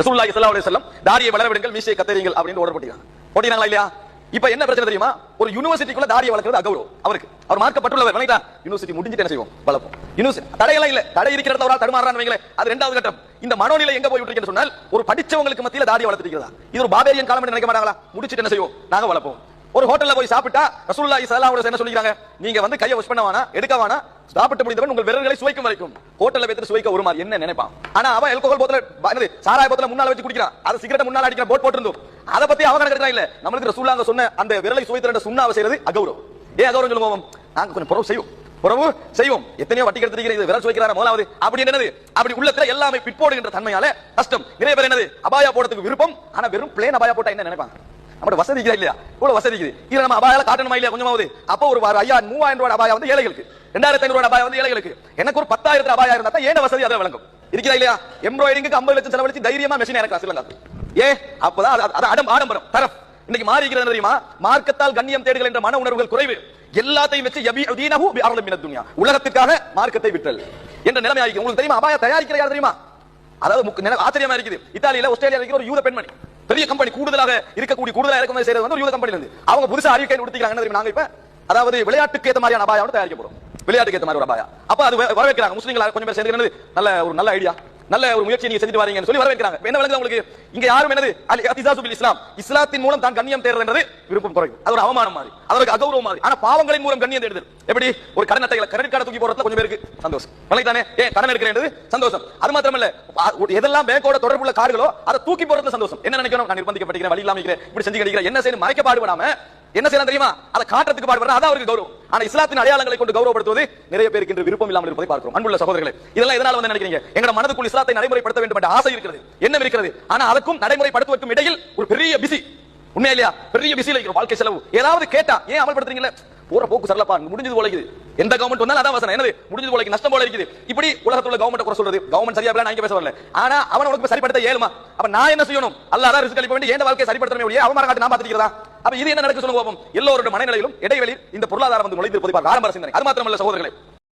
ரசூலுல்லாஹி ஸல்லல்லாஹு அலைஹி வஸல்லம் தாடியை வளர விடுங்கள் மீசையை கத்தரிங்கள் அப்படின்னு ஆர்டர் போட்டிருக்காங்க. போட்டிருக்காங்களா இல்லையா? இப்ப என்ன பிரச்சனை தெரியுமா? ஒரு யூனிவர்சிட்டிக்குள்ள தாடியை வளர்க்கிறது அகௌரவம். அவருக்கு. அவர் மார்க்கப்பட்டுள்ளவர் விளங்கிட்டா யூனிவர்சிட்டி முடிஞ்சிட்டு என்ன செய்வோம்? வளர்ப்போம். யூனிவர்சிட்டி தடையெல்லாம் இல்ல. தடை இருக்கிற இடத்துல தடுமாறான்னு வைங்களேன் அது ரெண்டாவது கட்டம். இந்த மனோநிலை எங்க போய் விட்டுருக்கேன்னு சொன்னால் ஒரு படிச்சவங்களுக்கு மத்தியில தாரியை வளர்த்துருக்கிறதா இது ஒரு பாபேரியன் காலம் நினைக்க மாட்டாங்களா? முடிச்சிட்டு என்ன செய்வோம்? நாங்க வளர்ப்போம். ஒரு ஹோட்டல்ல போய் சாப்பிட்டா ரசூல்லா இஸ்லாம் அலைஹி என்ன சொல்லிக்கிறாங்க? நீங்க வந்து கையை வாஷ் பண்ண வேணாம் எடுக்க வேணாம் சாப்பிட்டு முடிந்தவன் உங்கள் விரல்களை சுவைக்கும் வரைக்கும். ஹோட்டல்ல வைத்து சுவைக்க ஒரு மாதிரி. என்ன நினைப்பான்? ஆனா அவன் ஆல்கஹால் போத்தல என்னது சாராய போத்தல முன்னால வச்சு குடிக்கிறான். அது சிகரெட் முன்னால அடிக்கிற போட் போட்டிருந்தோம். அதை பத்தி அவன் கணக்கு இல்ல. நம்மளுக்கு ரசூலுல்லாஹ் சொன்ன அந்த விரலை சுவைத்திர சுண்ணாவை செய்யறது அகௌரவம். ஏன் அகௌரவம் சொல்லுவோம்? நாங்க கொஞ்சம் புறவு செய்வோம். புறவு செய்வோம். எத்தனையோ வட்டி கெடுத்திருக்கிற இது விரல் சுவைக்கிறார? முதலாவது. அப்படி என்னது? அப்படி உள்ளத்துல எல்லாமே பிற்போடுகின்ற தன்மையால கஷ்டம். நிறைய பேர் என்னது? அபாயா போடுறதுக்கு விருப்பம். ஆனா வெறும் பிளேன் அபாயா போட்டா என்ன நினைப்பாங்க? நம்மளோட வசதி இருக்குதா இல்லையா? இவ்வளவு வசதி இருக்குது. இதுல நம்ம அபாயால காட்டணுமா இல்லையா? கொஞ்சமாவது அப்போ ஒரு ஐயா மூவாயிரம் ரூபாய் அபாயம் வந்து ஏழைகளுக்கு. ரெண்டாயிரத்தி ஐநூறு ரூபாய் அபாயம் வந்து ஏழைகளுக்கு. எனக்கு ஒரு பத்தாயிரத்து அபாயம் இருந்தா தான் ஏன வசதி அதை வழங்கும். இருக்கிறா இல்லையா? எம்ப்ராய்டிங்க்கு ஐம்பது லட்சம் செலவழிச்சு தைரியமா மெஷின் எனக்கு சிலங்காத்து ஏ அப்பதான் அது- அடம் ஆடம்பரம் தரம். இன்னைக்கு மாறி இருக்கிறது தெரியுமா? மார்க்கத்தால் கண்ணியம் தேடுகள் என்ற மன உணர்வுகள் குறைவு. எல்லாத்தையும் வச்சு யபி உலகத்துக்காக உலகத்திற்காக மார்க்கத்தை விட்டல் என்ற நிலைமை ஆகிக்கும் உங்களுக்கு தெரியுமா? அபாய தயாரிக்கிற யார் தெரியுமா? அதாவது ஆச்சரியமா இருக்குது. இத்தாலியில ஆஸ்திரேலியா இருக்கிற ஒரு யூத பெண்மணி. பெரிய கம்பெனி கூடுதலாக இருக்கக்கூடிய கூடுதலாக இறக்குமதி செய்யறது வந்து ஒரு யூத கம்பெனி இருந்து. அவங்க புதுசா அறிவிக்கை கொடுத்துக்கிறாங்க நாங்க இப்ப அதாவது விளையாட்டுக்கு ஏத்த மாதிரியான அபாயம் தயாரிக்க போறோம். விளையாட்டுக்கு ஏத்த மாதிரி ஒரு அபாயம். அப்ப அது வரவேற்கிறாங்க. முஸ்லீம்கள் கொஞ்சம் பேர் சேர்ந்து நல்ல ஒரு நல்ல ஐடியா நல்ல ஒரு முயற்சி நீங்க செஞ்சுட்டு வரீங்கன்னு சொல்லி வரவேற்கிறாங்க. என்ன விளங்குது உங்களுக்கு இங்க யாரும் என்னது? அல் இஸ்லாம். இஸ்லாத்தின் மூலம் தான் கண்ணியம் தேடுறது விருப்பம் குறையும் அது ஒரு அவமானம் மாதிரி. அதற்கு அகௌரவம் மாதிரி. ஆனா பாவங்களின் மூலம் கண்ணியம் தேடுதல். எப்படி? ஒரு கடன் அட்டைகளை கிரெடிட் கார்டு தூக்கி போறதுல கொஞ்சம் பேருக்கு சந்தோஷம். விளங்கிட்டானே ஏன் கடன் எடுக்கிறேன் சந்தோஷம். அது மாத்திரமல்ல அ- எதெல்லாம் பேங்கோட தொடர்புள்ள கார்களோ அதை தூக்கி போறதுல சந்தோஷம். என்ன நினைக்கணும்? நான் நிர்பந்திக்கப்பட்டிருக்கிறேன் வழி இல்லாம இருக்கிறேன் இப்படி செஞ்சு கிடைக்கிறேன் என்ன செய்யணும்? மறைக்க பாடுபடாம என்ன செய்யலாம் தெரியுமா? அதை காட்டுறதுக்கு பாடுபடுற அதான் அவருக்கு கௌரவம். ஆனா இஸ்லாத்தின் அடையாளங்களை கொண்டு கௌரவப்படுத்துவது நிறைய பேருக்கு இன்று விருப்பம் இல்லாமல் இருப்பதை பார்க்கிறோம். அன்புள்ள சகோதரர்களே இதெல்லாம் எதனால வந்து நினைக்கிறீங்க? எங்க மனதுக்குள் இஸ்லாத்தை நடைமுறைப்படுத்த வேண்டும் என்ற ஆசை இருக்கிறது என்ன இருக்கிறது. ஆனா அதுக்கும் நடைமுறைப்படுத்துவதற்கும் இடையில் ஒரு பெரிய பிசி உண்மையா இல்லையா? பெரிய பிசியில் இருக்கிற வாழ்க்கை செலவு. ஏதாவது கேட்டா ஏன் அமல்படுத்துறீங்களே போற போக்கு சரலப்பா முடிஞ்சது உழைக்குது எந்த கவர்மெண்ட் வந்தாலும் அதான் வசனம். என்னது? முடிஞ்சது உழைக்கு நஷ்டம் போல இருக்குது. இப்படி உலகத்துல உள்ள கவர்மெண்ட் குறை சொல்றது. கவர்மெண்ட் சரியா நான் இங்க பேச வரல. ஆனா அவன் உனக்கு சரிப்படுத்த ஏழுமா? அப்ப நான் என்ன செய்யணும்? அல்லாஹ் ரிஸ்க் அளிக்க வேண்டிய எந்த வாழ்க்கையை சரிப்படுத்தணும் ஒழிய அவமான காட்டு நான் பாத்துக்கிறதா அப்ப இது என்ன நடக்க சொல்லுங்க எல்லோருடைய மனநிலையிலும் இடைவெளி இந்த பொருளாதாரம் வந்து நுழைந்திருப்பதை பார்க்க ஆரம்ப சிந்தனை. அது மாத்திரமல்ல சகோதரர்களே.